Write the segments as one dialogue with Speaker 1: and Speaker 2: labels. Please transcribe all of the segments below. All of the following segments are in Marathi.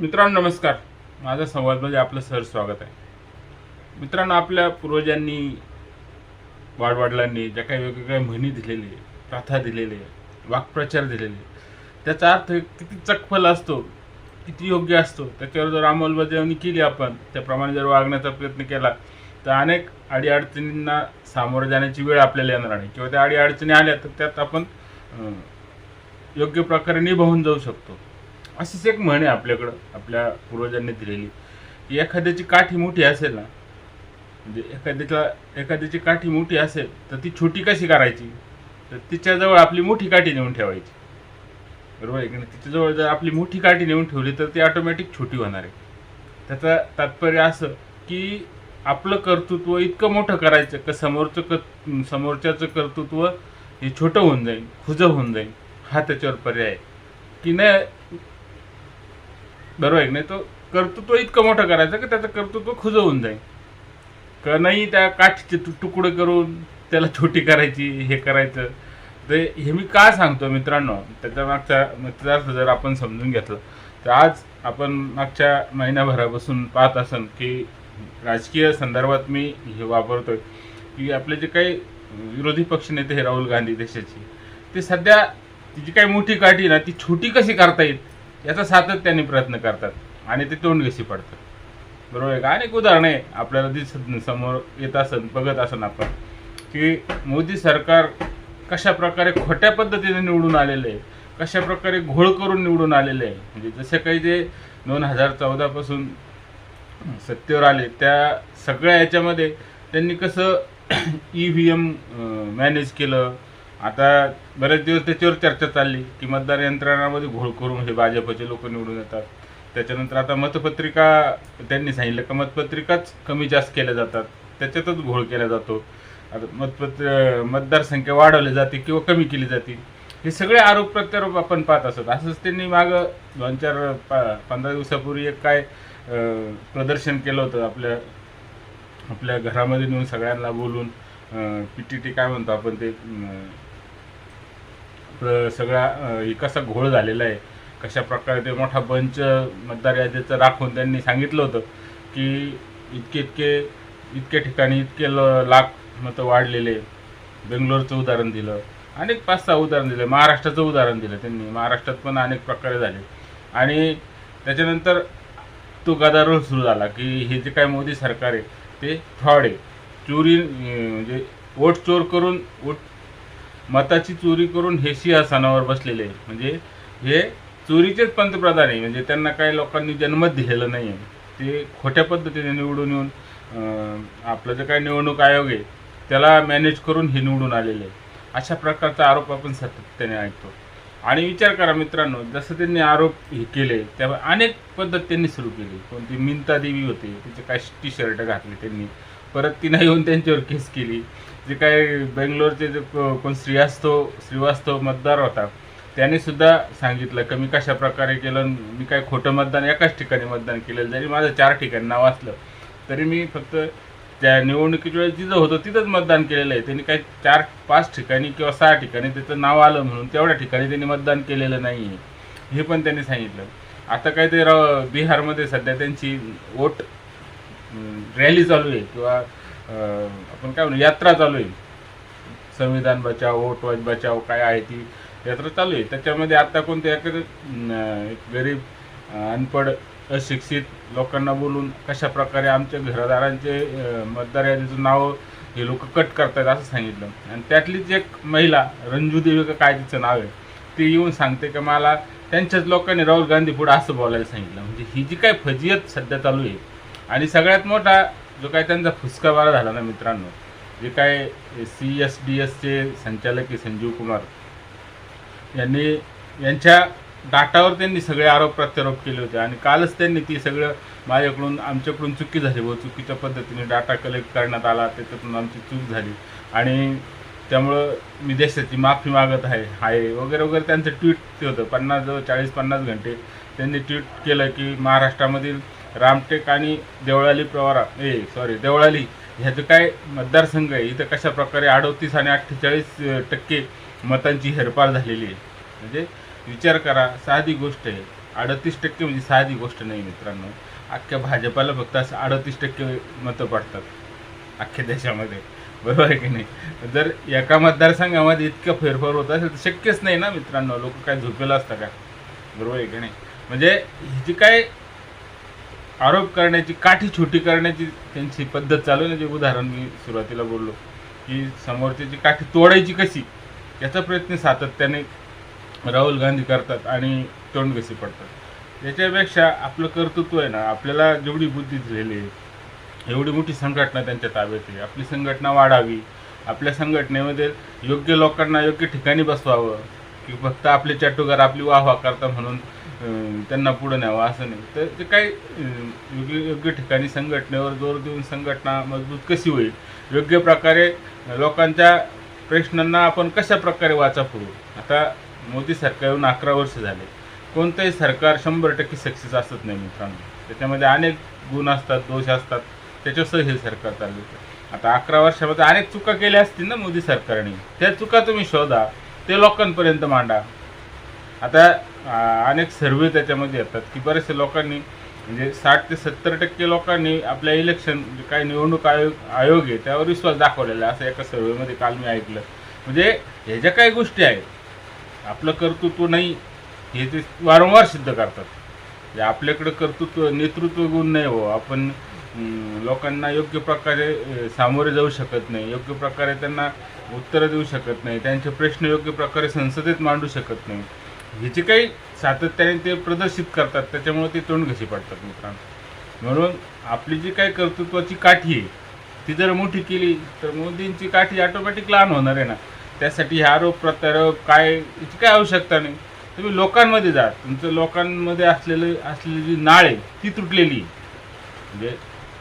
Speaker 1: मित्रांनो नमस्कार. माझा संवादमध्ये म्हणजे आपलं सर स्वागत आहे. मित्रांनो आपल्या पूर्वजांनी वाडवाडलांनी ज्या काही वेगवेगळ्या म्हणी दिलेली आहे प्रथा आहे वाक्प्रचार दिलेले त्याचा अर्थ किती चकफल असतो किती योग्य असतो त्याच्यावर जर अंमलबजावणी केली आपण त्याप्रमाणे जर वागण्याचा प्रयत्न केला तर अनेक अडीअडचणींना सामोरं जाण्याची वेळ आपल्याला येणार नाही. किंवा त्या अडीअडचणी आल्या तर त्यात आपण योग्य प्रकारे निभावून जाऊ शकतो. अशीच एक म्हण आहे आपल्याकडं आपल्या पूर्वजांनी दिलेली की एखाद्याची काठी मोठी असेल ना म्हणजे एखाद्याच्या एखाद्याची काठी मोठी असेल तर ती छोटी कशी करायची? तर तिच्याजवळ आपली मोठी काठी नेऊन ठेवायची. बरोबर आहे की नाही? तिच्याजवळ जर आपली मोठी काठी नेऊन ठेवली तर ती ऑटोमॅटिक छोटी होणार आहे. त्याचा तात्पर्य असं की आपलं कर्तृत्व इतकं मोठं करायचं का समोरचं क समोरच्याचं कर्तृत्व हे छोटं होऊन जाईल खुजं होऊन जाईल हा त्याच्यावर पर्याय की नाही बरोबर आहे नाही तो कर्तृत्व इतकं मोठं करायचं की त्याचं कर्तृत्व खुजवून होऊन जाईल. का नाही त्या काठीचे तुकडे करून त्याला छोटी करायची हे करायचं. ते हे मी का सांगतो मित्रांनो? त्याच्या मागचा त्याचा अर्थ जर आपण समजून घेतलं तर आज आपण मागच्या महिन्याभरापासून पाहत असन की राजकीय संदर्भात मी हे वापरतोय की आपले जे काही विरोधी पक्षनेते हे राहुल गांधी देशाची ते सध्या तिची काही मोठी काठी ना ती छोटी कशी करता येईल? याचा सातत्याने प्रयत्न करतात आणि ते तोंड पडतात. बरोबर आहे का? अनेक उदाहरणं आहे आपल्याला दिसत समोर येत असन बघत असन आपण की मोदी सरकार कशा प्रकारे खोट्या पद्धतीने निवडून आलेलं आहे कशा प्रकारे घोळ करून निवडून आलेले आहे म्हणजे जसे काही जे दोन हजार चौदापासून सत्तेवर आले त्या सगळ्या याच्यामध्ये त्यांनी कसं ई व्ही एम मॅनेज केलं आता बरेच दिवस त्याच्यावर चर्चा चालली की मतदार यंत्रणामध्ये घोळ करून हे भाजपचे लोक निवडून येतात. त्याच्यानंतर आता मतपत्रिका त्यांनी सांगितलं का मतपत्रिकाच कमी जास्त केल्या जातात. त्याच्यातच घोळ केला जातो. आता मतपत्र मतदारसंख्या वाढवली जाते किंवा कमी केली जाते. हे सगळे आरोप प्रत्यारोप आपण पाहत असत. असंच त्यांनी मागं दोन चार पा पंधरा दिवसापूर्वी एक काय प्रदर्शन केलं होतं आपल्या आपल्या घरामध्ये नेऊन सगळ्यांना बोलून पी टी टी काय म्हणतो आपण ते प्र- सगळा विकासा कसा घोळ झालेला आहे कशा प्रकारे ते मोठा बंच मतदार यादीचं राखून त्यांनी सांगितलं होतं की इतके इतके इतक्या ठिकाणी इतके ल- लाख मतं वाढलेले बेंगलोरचं उदाहरण दिलं अनेक पाच सहा उदाहरण दिलं महाराष्ट्राचं उदाहरण दिलं त्यांनी महाराष्ट्रात पण अनेक प्रकारे झाले. आणि त्याच्यानंतर तो गदारोळ सुरू झाला की हे जे काय मोदी सरकार आहे ते फ्रॉड आहे. चोरी म्हणजे वोट चोर करून वोट मताची चोरी करून हे सिंहासनावर बसलेले आहे म्हणजे हे चोरीचेच पंतप्रधान आहे. म्हणजे त्यांना काही लोकांनी जन्मत दिलेलं नाही आहे ते खोट्या पद्धतीने निवडून येऊन आपलं जे काही निवडणूक आयोग आहे त्याला मॅनेज करून हे निवडून आलेले आहे अशा प्रकारचा आरोप आपण सातत्याने ऐकतो. आणि विचार करा मित्रांनो जसं त्यांनी आरोप हे केले तेव्हा अनेक पद्धत त्यांनी सुरू केली. कोणती मिंता देवी होते तिचे काय टी शर्ट घातले त्यांनी. परत तिनं येऊन त्यांच्यावर केस केली. जे काय बेंगलोरचे जे को- कोण श्रीवास्तव श्रीवास्तव मतदार होता त्याने सुद्धा सांगितलं की मी कशा प्रकारे केलं मी काय खोटं मतदान एकाच ठिकाणी मतदान केलेलं जरी माझं चार ठिकाणी नाव असलं. तरी मी फक्त त्या निवडणुकीच्या वेळेस जिथं होतं तिथंच मतदान केलेलं आहे. त्यांनी काही चार पाच ठिकाणी किंवा सहा ठिकाणी त्याचं नाव आलं म्हणून तेवढ्या ठिकाणी त्यांनी मतदान केलेलं नाही आहे हे पण त्यांनी सांगितलं. आता काय ते राव बिहारमध्ये सध्या त्यांची वोट रॅली चालू आहे किंवा आपण काय म्हणू यात्रा चालू आहे. संविधान बचाव वोट बचाव काय आहे ती यात्रा चालू आहे. त्याच्यामध्ये आता कोणते एक गरीब अनपड अनपढ अशिक्षित लोकांना बोलून कशा प्रकारे आमच्या घरदारांचे मतदार यादीचं नाव हे लोक कट करतात असं सांगितलं. आणि त्यातलीच एक महिला रंजू देवी का काय तिचं नाव आहे ती येऊन सांगते की मला त्यांच्याच लोकांनी राहुल गांधी पुढे असं बोलायला सांगितलं. म्हणजे ही जी काय फजियत सध्या चालू आहे. आणि सगळ्यात मोठा जो काय त्यांचा फुसकाबारा झाला ना मित्रांनो जे काय सी एस डी एसचे संचालक आहे संजीव कुमार यांनी यांच्या डाटावर त्यांनी सगळे आरोप प्रत्यारोप केले होते आणि कालच त्यांनी ती सगळं माझ्याकडून आमच्याकडून चुकी झाली व चुकीच्या पद्धतीने डाटा कलेक्ट करण्यात आला त्याच्यातून आमची चूक झाली. आणि त्यामुळं मी देशाची माफी मागत आहे आहे वगैरे वगैरे त्यांचं ट्विट ते होतं पन्नास जवळ चाळीस पन्नास घंटे त्यांनी ट्विट केलं की महाराष्ट्रामधील रामटेक आणि देवळाली प्रवारा ए सॉरी देवळाली ह्याचं काय मतदारसंघ आहे? इथं कशा प्रकारे अडतीस आणि अठ्ठेचाळीस टक्के मतांची हेरपार झालेली आहे? म्हणजे विचार करा साधी गोष्ट आहे. अडतीस टक्के म्हणजे साधी गोष्ट नाही मित्रांनो. अख्ख्या भाजपाला फक्त असं अडतीस टक्के मतं पडतात. अख्ख्या देशामध्ये. बरोबर आहे की नाही? जर एका मतदारसंघामध्ये इतका फेरफार होत असेल तर शक्यच नाही ना मित्रांनो. लोक काय झोपेला असतं का? बरोबर आहे की नाही? म्हणजे ही जी काय आरोप करण्याची काठी छोटी करण्याची त्यांची पद्धत चालू आहे ना जे उदाहरण मी सुरुवातीला बोललो की समोरच्याची काठी तोडायची कशी याचा प्रयत्न सातत्याने राहुल गांधी करतात आणि तोंडगसी पडतात. याच्यापेक्षा आपलं कर्तृत्व आहे ना आपल्याला जेवढी बुद्धी दिलेली आहे एवढी मोठी संघटना त्यांच्या ताब्यात आहे. आपली संघटना वाढावी आपल्या संघटनेमध्ये योग्य लोकांना योग्य ठिकाणी बसवावं की फक्त आपले चटुकार आपली वाह वाह करता म्हणून त्यांना पुढं न्यावं असं नाही. तर ते काही योग्य योग्य ठिकाणी संघटनेवर जोर देऊन संघटना मजबूत कशी होईल? योग्य प्रकारे लोकांच्या प्रश्नांना आपण कशा प्रकारे वाचा करू आता मोदी सरकार येऊन अकरा वर्ष झाले. कोणतंही सरकार शंभर टक्के सक्सेस असत नाही मित्रांनो. त्याच्यामध्ये अनेक गुण असतात दोष असतात. त्याच्यासह हे सरकार चालले आता अकरा वर्षामध्ये अनेक चुका केल्या असतील ना मोदी सरकारने? त्या चुका तुम्ही शोधा. ते लोकांपर्यंत मांडा. आता अनेक सर्वे त्याच्यामध्ये येतात की बरेचसे लोकांनी म्हणजे साठ ते सत्तर टक्के लोकांनी आपल्या इलेक्शन म्हणजे काही निवडणूक आयोग आयोग आहे त्यावर विश्वास दाखवलेला आहे असं एका सर्वेमध्ये काल मी ऐकलं. म्हणजे ह्या ज्या काही गोष्टी आहेत आपलं कर्तृत्व नाही हे ते वारंवार सिद्ध करतात. म्हणजे आपल्याकडं कर्तृत्व नेतृत्व गुण नाही हो आपण लोकांना योग्य प्रकारे सामोरे जाऊ शकत नाही योग्य प्रकारे त्यांना उत्तरं देऊ शकत नाही त्यांचे प्रश्न योग्य प्रकारे संसदेत मांडू शकत नाही. हे काही सातत्याने ते प्रदर्शित करतात त्याच्यामुळे ते तोंड घशी पडतात मित्रांनो. म्हणून आपली जी काही कर्तृत्वाची काठी आहे ती जर मोठी केली तर मोदींची काठी ऑटोमॅटिक लहान होणार आहे ना. त्यासाठी हे आरोप प्रत्यारोप काय याची काय आवश्यकता नाही. तुम्ही लोकांमध्ये जा. तुमचं लोकांमध्ये असलेलं असलेली जी नाळ आहे ती तुटलेली आहे. म्हणजे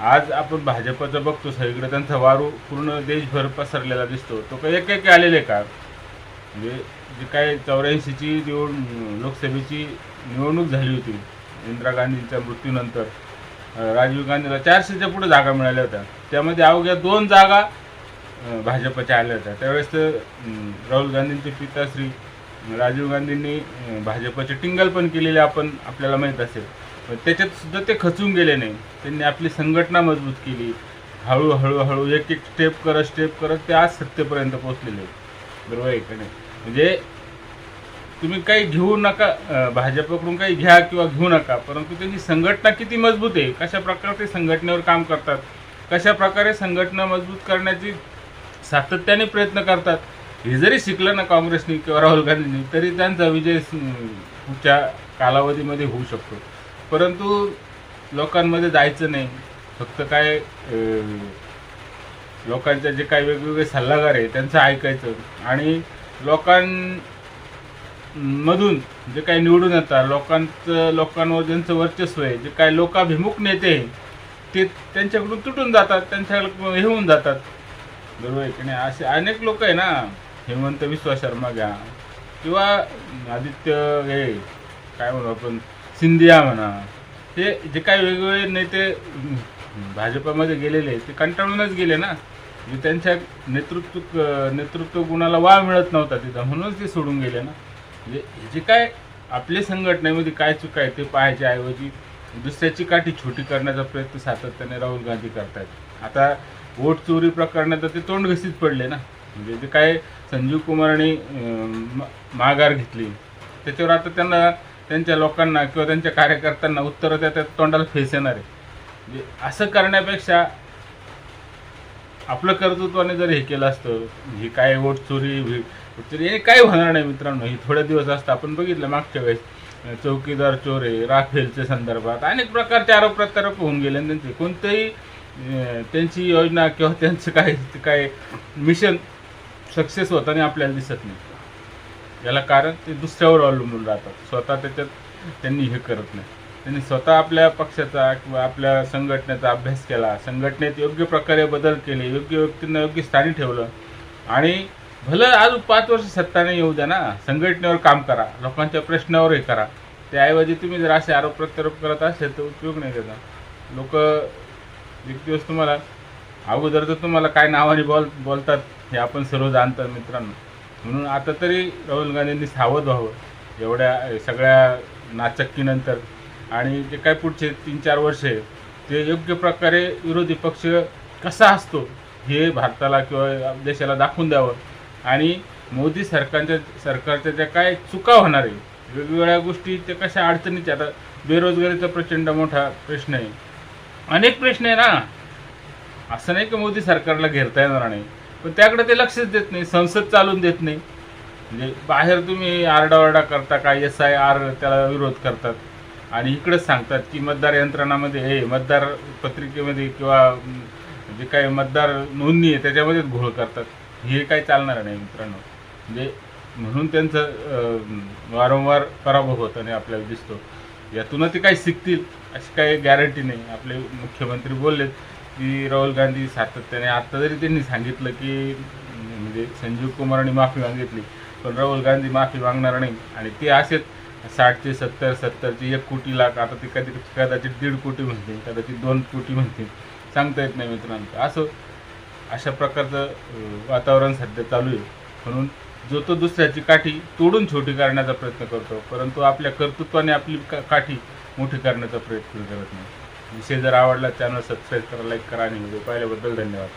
Speaker 1: आज आपण भाजपचं बघतो सगळीकडे त्यांचा वारू पूर्ण देशभर पसरलेला दिसतो. तो काही एक एक आलेले का? म्हणजे जे काय चौऱ्याऐंशीची निवड लोकसभेची निवडणूक झाली होती इंदिरा गांधींच्या मृत्यूनंतर राजीव गांधीला चारशेच्या पुढे जागा मिळाल्या होत्या. त्यामध्ये अवघ्या दोन जागा भाजपच्या आल्या होत्या. त्यावेळेस तर, राहुल गांधींचे पिता श्री राजीव गांधींनी भाजपचे टिंगल पण केलेले आपण आपल्याला माहीत असेल. पण त्याच्यात सुद्धा ते खचून गेले नाही. त्यांनी आपली संघटना मजबूत केली. हळूहळू हळू एक एक स्टेप करत स्टेप करत ते आज सत्तेपर्यंत पोहोचलेले आहेत. बरोबर आहे का नाही? म्हणजे तुम्ही काही घेऊ नका भाजपकडून काही घ्या किंवा घेऊ नका परंतु त्यांची संघटना किती मजबूत आहे? कशा प्रकारे ते संघटनेवर काम करतात? कशा प्रकारे संघटना मजबूत करण्याची सातत्याने प्रयत्न करतात? हे जरी शिकलं ना काँग्रेसनी किंवा राहुल गांधींनी तरी त्यांचा विजय पुढच्या कालावधीमध्ये होऊ शकतो. परंतु लोकांमध्ये जायचं नाही. फक्त काय लोकांच्या लोकांचे जे काही वेगवेगळे सल्लागार आहे त्यांचं ऐकायचं. आणि लोकांमधून जे काही निवडून येतात लोकांचं लोकांवर ज्यांचं वर्चस्व आहे जे काही लोकाभिमुख नेते आहे, ते त्यांच्याकडून तुटून जातात त्यांच्याकडे हे होऊन जातात. बरोबर की नाही? असे अनेक लोक आहे ना हेमंत विश्वा शर्मा घ्या किंवा आदित्य हे काय म्हणू आपण सिंधिया म्हणा हे जे काही वेगवेगळे नेते भाजपामध्ये गेलेले ते कंटाळूनच गेले ना. म्हणजे त्यांच्या नेतृत्व नेतृत्व गुणाला वाव मिळत नव्हता तिथं म्हणूनच ते सोडून गेले ना. म्हणजे जे काय आपल्या संघटनेमध्ये काय चुका आहे ते पाहायच्या ऐवजी दुसऱ्याची काठी छोटी करण्याचा प्रयत्न सातत्याने राहुल गांधी करतायत. आता वोट चोरी प्रकरणात तर ते तोंड घसीत पडले ना. म्हणजे जे काय संजीव कुमारने माघार घेतली त्याच्यावर आता त्यांना त्यांच्या लोकांना किंवा त्यांच्या कार्यकर्त्यांना उत्तरं त्या त्या तोंडाला फेस येणार आहे. म्हणजे असं करण्यापेक्षा आपलं कर्तृत्वाने जर हे केलं असतं ही काय वोट चोरी वि- वोट चोरी हे काय होणार नाही मित्रांनो? ही थोडे दिवस असतं. आपण बघितलं मागच्या वेळेस चौकीदार चोर आहे राफेलच्या संदर्भात अनेक प्रकारचे आरोप प्रत्यारोप होऊन गेले आणि त्यांचे कोणतेही त्यांची योजना किंवा त्यांचं काय ते काय मिशन सक्सेस होताना आपल्याला दिसत नाही. याला कारण ते दुसऱ्यावर अवलंबून राहतात. स्वतः त्याच्यात त्यांनी हे करत नाही. त्यांनी स्वतः आपल्या पक्षाचा किंवा आपल्या संघटनेचा अभ्यास केला. संघटनेत योग्य प्रकारे बदल केले योग्य व्यक्तींना योग्य स्थानी ठेवलं. आणि भलं आज पाच वर्ष सत्ताने येऊ द्या ना संघटनेवर काम करा लोकांच्या प्रश्नावर हे करा. त्याऐवजी तुम्ही जर असे आरोप प्रत्यारोप करत असेल तर उपयोग नाही त्याचा लोक एक दिवस तुम्हाला अगोदर तर तुम्हाला काय नावाने बोल बोलतात हे आपण सर्व जाणतात मित्रांनो. म्हणून आता तरी राहुल गांधींनी सावध व्हावं. एवढ्या सगळ्या नाचक्कीनंतर आणि जे काय पुढचे तीन चार वर्ष आहे ते योग्य प्रकारे विरोधी पक्ष कसा असतो हे भारताला किंवा देशाला दाखवून द्यावं. आणि मोदी सरकारच्या सरकारच्या ज्या काय चुका होणार आहे वेगवेगळ्या गोष्टी त्या कशा अडचणीच्या आता बेरोजगारीचा प्रचंड मोठा प्रश्न आहे. अनेक प्रश्न आहे ना. असं नाही की मोदी सरकारला घेरता येणार नाही पण त्याकडे ते लक्षच देत नाही संसद चालून देत नाही. म्हणजे बाहेर तुम्ही आरडाओरडा करता काय एस आय आर त्याला विरोध करतात. आणि इकडंच सांगतात की मतदार यंत्रणामध्ये हे मतदार पत्रिकेमध्ये किंवा जे काही मतदार नोंदणी आहे त्याच्यामध्येच घोळ करतात. हे काही चालणार नाही मित्रांनो. म्हणजे म्हणून त्यांचं वारंवार पराभव होताना आपल्याला दिसतो. यातूनच ते काही शिकतील अशी काही गॅरंटी नाही. आपले मुख्यमंत्री बोललेत की राहुल गांधी सातत्याने आत्ता जरी त्यांनी सांगितलं की म्हणजे संजीव कुमारांनी माफी मागितली पण राहुल गांधी माफी मागणार नाही. आणि ते असेच साठचे सत्तर सत्तरचे एक कोटी लाख आता ते कधी कदाचित दीड कोटी म्हणतील कदाचित दोन कोटी म्हणतील. सांगता येत नाही मित्रांनो. असं अशा प्रकारचं वातावरण सध्या चालू आहे. म्हणून जो तो दुसऱ्याची काठी तोडून छोटी करण्याचा प्रयत्न करतो परंतु आपल्या कर्तृत्वाने आपली का- काठी मोठी करण्याचा प्रयत्न करत नाही. विषय जर आवडला चॅनल सबस्क्राईब करा लाईक करा आणि व्हिडिओ पाहिल्याबद्दल धन्यवाद.